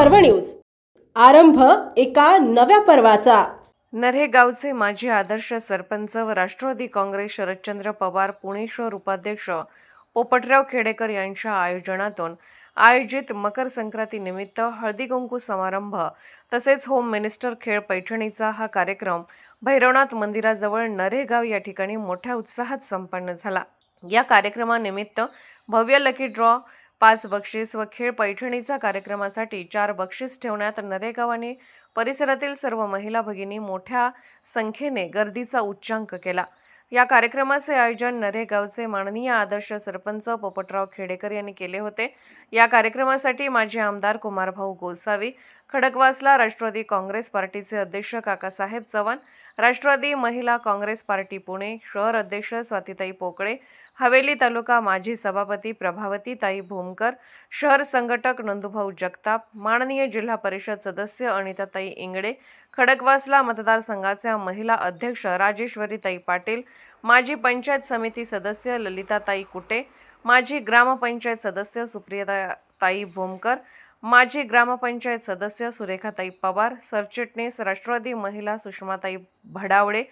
पर्व न्यूज. आरंभ एका नव्या पर्वाचा. नरे गावचे माजी आदर्श सरपंच व राष्ट्रवादी काँग्रेस शरदचंद्र पवार पुणे शहर उपाध्यक्ष पोपटराव खेडेकर यांच्या आयोजनातून आयोजित मकर संक्रांतीनिमित्त हळदी कुंकू समारंभ तसेच होम मिनिस्टर खेळ पैठणीचा हा कार्यक्रम भैरवनाथ मंदिराजवळ नरेगाव या ठिकाणी मोठ्या उत्साहात संपन्न झाला. या कार्यक्रमानिमित्त भव्य लकी ड्रॉ पाच बक्षीस व खेळ पैठणीचा कार्यक्रमासाठी चार बक्षीस ठेवण्यात नरेगावाने परिसरातील सर्व महिला भगिनी मोठ्या संख्येने गर्दीचा उच्चांक केला. या कार्यक्रमाचे आयोजन नरेगावचे माननीय आदर्श सरपंच पोपटराव खेडेकर यांनी केले होते. या कार्यक्रमासाठी माजी आमदार कुमारभाऊ गोसावी खडकवासला राष्ट्रवादी काँग्रेस पार्टीचे अध्यक्ष काकासाहेब चव्हाण राष्ट्रवादी महिला काँग्रेस पार्टी पुणे शहर अध्यक्ष स्वातीताई पोकळे हवेली तालुका माजी सभापती प्रभावती ताई भूमकर शहर संघटक नंदुभाऊ जगताप माननीय जिल्हा परिषद सदस्य अनिताताई इंगडे खडकवासला मतदारसंघाच्या महिला अध्यक्ष राजेश्वरीताई पाटील माजी पंचायत समिती सदस्य ललिताताई कुटे माजी ग्रामपंचायत सदस्य सुप्रियाताई भूमकर माजी ग्रामपंचायत सदस्य सुरेखाताई पवार सरचिटणीस राष्ट्रवादी महिला सुषमाताई भडावळे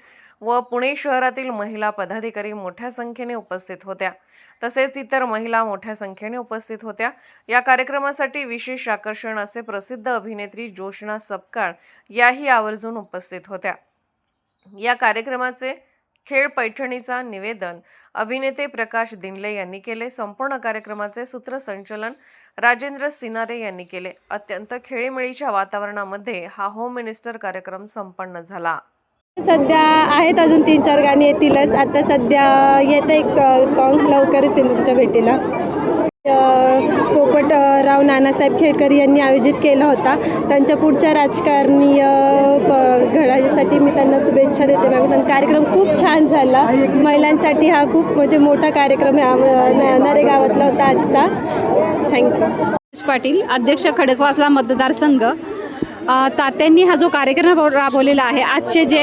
व पुणे शहरातील महिला पदाधिकारी मोठ्या संख्येने उपस्थित होत्या. तसेच इतर महिला मोठ्या संख्येने उपस्थित होत्या. या कार्यक्रमासाठी विशेष आकर्षण असे प्रसिद्ध अभिनेत्री जोशना सपकाळ याही आवर्जून उपस्थित होत्या. या कार्यक्रमाचे खेळ पैठणीचा निवेदन अभिनेते प्रकाश दिनले यांनी केले. संपूर्ण कार्यक्रमाचे सूत्रसंचलन राजेंद्र सिनारे यांनी केले. अत्यंत खेळीमेळीच्या वातावरणामध्ये हा होम मिनिस्टर कार्यक्रम संपन्न झाला. सध्या आहेत अजून तीन चार गाणी येतीलच. आता सध्या येतं एक सॉन्ग लवकरच येईल तुमच्या भेटीला. पोपटराव नानासाहेब खेडकर यांनी आयोजित केला होता. त्यांच्या पुढच्या राजकारणीय प- मी त्यांना शुभेच्छा देते. मॅडम कार्यक्रम खूप छान झाला. महिलांसाठी हा खूप म्हणजे मोठा कार्यक्रम नारे गावातला होता आजचा. थँक्यू पाटील अध्यक्ष खडकवासला मतदारसंघ. तात्यांनी हा जो कार्यक्रम राबवलेला आहे आजचे जे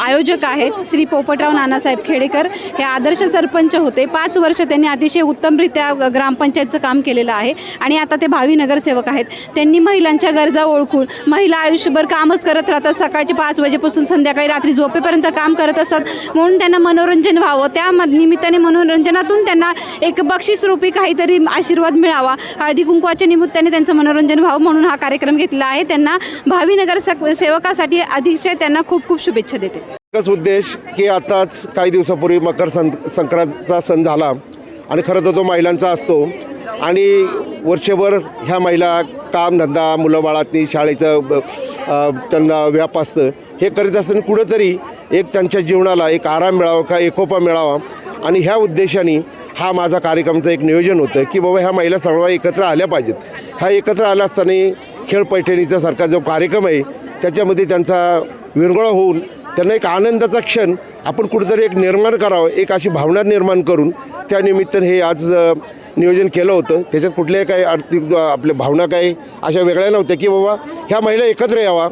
आयोजक आहेत श्री पोपटराव नानासाहेब खेडेकर हे आदर्श सरपंच होते. पाच वर्ष त्यांनी अतिशय उत्तमरित्या ग्रामपंचायतचं काम केलेलं आहे आणि आता ते भावी नगरसेवक आहेत. त्यांनी महिलांच्या गरजा ओळखून महिला आयुष्यभर कामच करत राहतात. सकाळचे पाच वाजेपासून संध्याकाळी रात्री झोपेपर्यंत काम करत असतात. म्हणून त्यांना मनोरंजन व्हावं. त्या निमित्ताने मनोरंजनातून त्यांना एक बक्षीसरूपी काहीतरी आशीर्वाद मिळावा. हळदी कुंकवाच्या निमित्ताने त्यांचं मनोरंजन व्हावं म्हणून हा कार्यक्रम घेतला आहे. त्यांना भावी नगर सेवकासाठी अतिशय त्यांना खूप खूप शुभेच्छा देते. एकच उद्देश की आताच काही दिवसापूर्वी मकर सं संक्रांतचा सण झाला आणि खरं तर तो महिलांचा असतो. आणि वर्षभर ह्या महिला कामधंदा मुलं बाळातनी शाळेचं ब- त्यांना व्याप असतं. हे करीत असताना कुठंतरी एक त्यांच्या जीवनाला एक आराम मिळावा का एकोपा मिळावा? आणि ह्या उद्देशाने हा माझा कार्यक्रमाचं एक नियोजन होतं की बाबा ह्या महिला सर्व एकत्र आल्या पाहिजेत. ह्या एकत्र आल्या असताना खेळ पैठणीचासारखा जो कार्यक्रम आहे त्याच्यामध्ये त्यांचा विरंगुळा होऊन त्यांना एक आनंदाचा क्षण आपण कुठेतरी एक निर्माण करावं एक अशी भावना निर्माण करून त्यानिमित्तानं हे आज नियोजन केलं होतं. त्याच्यात कुठल्याही काही आर्थिक आपल्या भावना काही अशा वेगळ्या नव्हत्या की बाबा ह्या महिला एकत्र यावा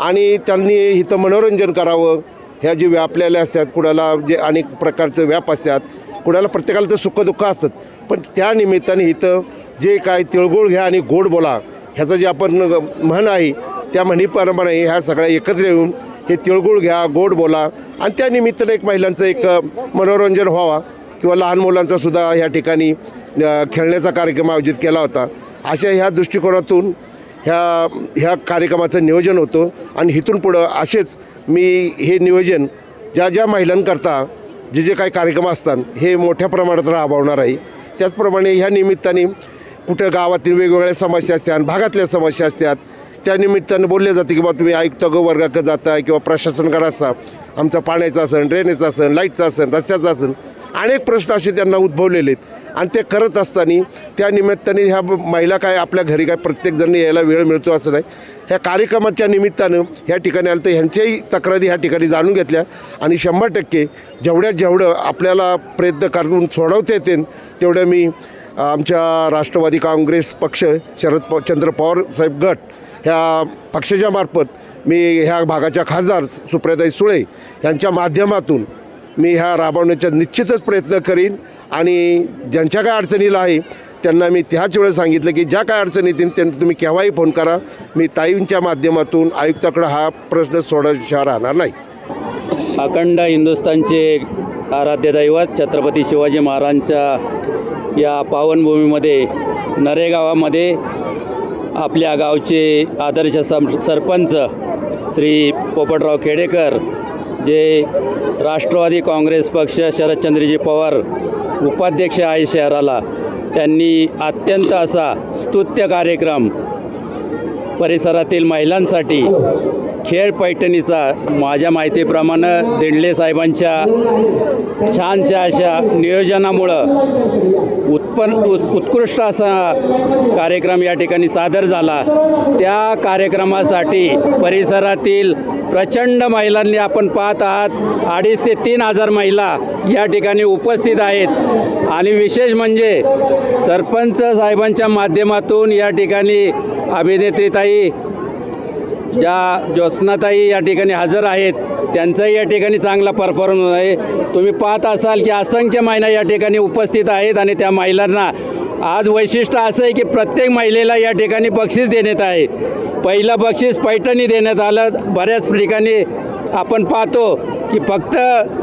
आणि त्यांनी इथं मनोरंजन करावं. ह्या जे व्यापलेल्या असतात कुणाला जे अनेक प्रकारचं व्याप असतात कुणाला प्रत्येकाला तर सुखदुःख असतात. पण त्या निमित्ताने इथं जे काय तिळगुळ घ्या आणि गोड बोला ह्याचं जे आपण म्हण आहे त्या म्हणी परंपरा ह्या सगळ्या एकत्र येऊन हे तिळगुळ घ्या गोड बोला. आणि त्या निमित्तानं एक महिलांचं एक मनोरंजन व्हावा. किंवा लहान मुलांचा सुद्धा ह्या ठिकाणी खेळण्याचा कार्यक्रम आयोजित केला होता. अशा ह्या दृष्टिकोनातून ह्या ह्या कार्यक्रमाचं नियोजन होतं. आणि इथून पुढं असेच मी हे नियोजन ज्या ज्या महिलांकरता जे जे काही कार्यक्रम असतात हे मोठ्या प्रमाणात राबवणार आहे. त्याचप्रमाणे ह्या निमित्ताने कुठं गावातील वेगवेगळ्या समस्या असतात भागातल्या समस्या असतात त्यानिमित्तानं बोलले जाते की बा तुम्ही आयुक्त ग वर्गाक जाता किंवा प्रशासनकडे असा आमचा पाण्याचा असन ड्रेनेजचा असन लाईटचा असन रस्त्याचा असन. अनेक प्रश्न असे त्यांना उद्भवलेले आहेत. आणि ते करत असताना त्या निमित्ताने ह्या महिला काय आपल्या घरी काय प्रत्येकजण यायला वेळ मिळतो असं नाही. ह्या कार्यक्रमाच्या निमित्तानं ह्या ठिकाणी आलं तर ह्यांच्याही तक्रारी ह्या ठिकाणी जाणून घेतल्या. आणि शंभर टक्के जेवढ्यात जेवढं आपल्याला प्रयत्न करून सोडवता येतील तेवढं मी आमच्या राष्ट्रवादी काँग्रेस पक्ष शरद प चंद्र पवार साहेब गट ह्या पक्षाच्या मार्फत मी ह्या भागाच्या खासदार सुप्रियाताई सुळे यांच्या माध्यमातून मी ह्या राबवण्याचा निश्चितच प्रयत्न करीन आणि ज्यांच्या काय अडचणीला आहे त्यांना मी त्याच वेळेस सांगितलं की ज्या काय अडचणी येतील त्यांना तुम्ही केव्हाही फोन करा. मी ताईंच्या माध्यमातून आयुक्ताकडे हा प्रश्न सोडवशा राहणार नाही. अखंड हिंदुस्थानचे आराध्य दैवत छत्रपती शिवाजी महाराजांच्या या पावनभूमीमध्ये नरेगावामध्ये आपल्या गावचे आदर्श सम सरपंच श्री पोपटराव खेडेकर जे राष्ट्रवादी काँग्रेस पक्ष शरदचंद्रजी पवार उपाध्यक्ष आहे शहराला त्यांनी अत्यंत असा स्तुत्य कार्यक्रम परिसरातील महिलांसाठी खेळ पैठणीचा माझ्या माहितीप्रमाणे देंडले साहेबांच्या छानशा अशा नियोजनामुळं उत्पन्न उत् उत्कृष्ट असा कार्यक्रम या ठिकाणी सादर झाला. त्या कार्यक्रमासाठी परिसरातील प्रचंड महिलांनी आपण पाहत आहात अडीच ते तीन हजार महिला या ठिकाणी उपस्थित आहेत. आणि विशेष म्हणजे सरपंच साहेबांच्या माध्यमातून या ठिकाणी अभिनेत्रीताई ज्या ज्योत्स्नाताई या ठिकाणी हजर आहेत त्यांचाही या ठिकाणी चांगला परफॉर्मन्स आहे. तुम्ही पाहत असाल की असंख्य महिला या ठिकाणी उपस्थित आहेत आणि त्या महिलांना आज वैशिष्ट्य असं आहे की प्रत्येक महिलेला या ठिकाणी बक्षीस देण्यात आहे. पहिलं बक्षीस पैठणी देण्यात आलं. बऱ्याच ठिकाणी आपण पाहतो की फक्त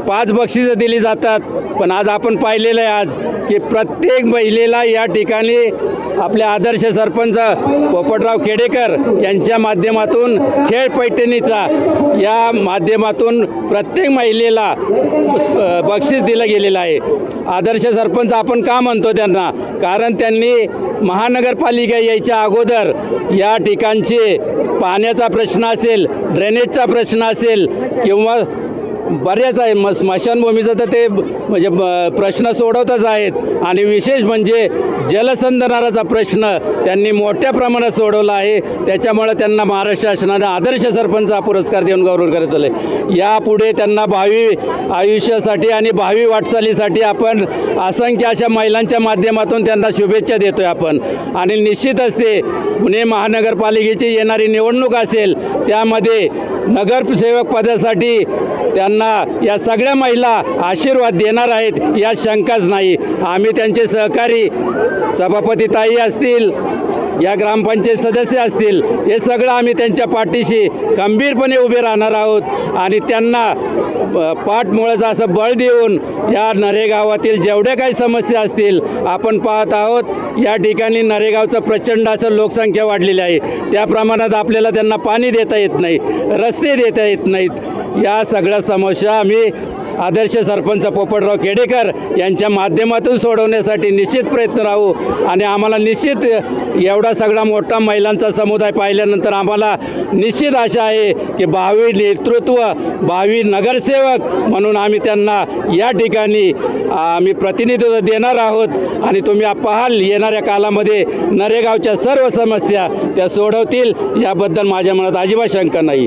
पाच बक्षिसं दिली जातात पण आज आपण पाहिलेलं आहे आज की प्रत्येक महिलेला या ठिकाणी आपले आदर्श सरपंच पोपटराव खेडेकर यांच्या माध्यमातून खेळ पैठणीचा या माध्यमातून प्रत्येक महिलेला बक्षीस दिलं गेलेलं आहे. आदर्श सरपंच आपण का म्हणतो त्यांना? कारण त्यांनी महानगरपालिका यायच्या अगोदर या ठिकाणचे पाण्याचा प्रश्न असेल ड्रेनेजचा प्रश्न असेल किंवा बऱ्याच आहे. म स्मशानभूमीचं तर ते म्हणजे प्रश्न सोडवतच आहेत. आणि विशेष म्हणजे जलसंधारणाचा प्रश्न त्यांनी मोठ्या प्रमाणात सोडवला आहे. त्याच्यामुळे त्यांना महाराष्ट्र शासनाने आदर्श सरपंच हा पुरस्कार देऊन गौरव करत आले यापुढे त्यांना भावी आयुष्यासाठी आणि भावी वाटचालीसाठी आपण असंख्य अशा महिलांच्या माध्यमातून त्यांना शुभेच्छा देतोय आपण. आणि निश्चितच ते पुणे महानगरपालिकेची येणारी निवडणूक असेल त्यामध्ये नगरसेवक पदासाठी त्यांना या सगळ्या महिला आशीर्वाद देणार आहेत यात शंकाच नाही. आम्ही त्यांचे सहकारी सभापती ताई असतील या ग्रामपंचायत सदस्य असतील हे सगळं आम्ही त्यांच्या पाठीशी खंबीरपणे उभे राहणार आहोत. आणि त्यांना अ, पाठमुळेचं असं बळ देऊन या नरेगावातील जेवढ्या काही समस्या असतील आपण पाहत आहोत या ठिकाणी नरेगावचं प्रचंड असं लोकसंख्या वाढलेली आहे. त्या प्रमाणात आपल्याला त्यांना पाणी देता येत नाही रस्ते देता येत नाहीत. या सगळ्या समस्या आम्ही आदर्श सरपंच पोपटराव केडेकर यांच्या माध्यमातून सोडवण्यासाठी निश्चित प्रयत्न राहू आणि आम्हाला निश्चित एवढा सगळा मोठा महिलांचा समुदाय पाहिल्यानंतर आम्हाला निश्चित आशा आहे की भावी नेतृत्व भावी नगरसेवक म्हणून आम्ही त्यांना या ठिकाणी आम्ही प्रतिनिधित्व देणार आहोत आणि तुम्ही पाहाल येणाऱ्या कालामध्ये नरेगावच्या सर्व समस्या त्या सोडवतील. याबद्दल माझ्या मनात अजिबात शंका नाही.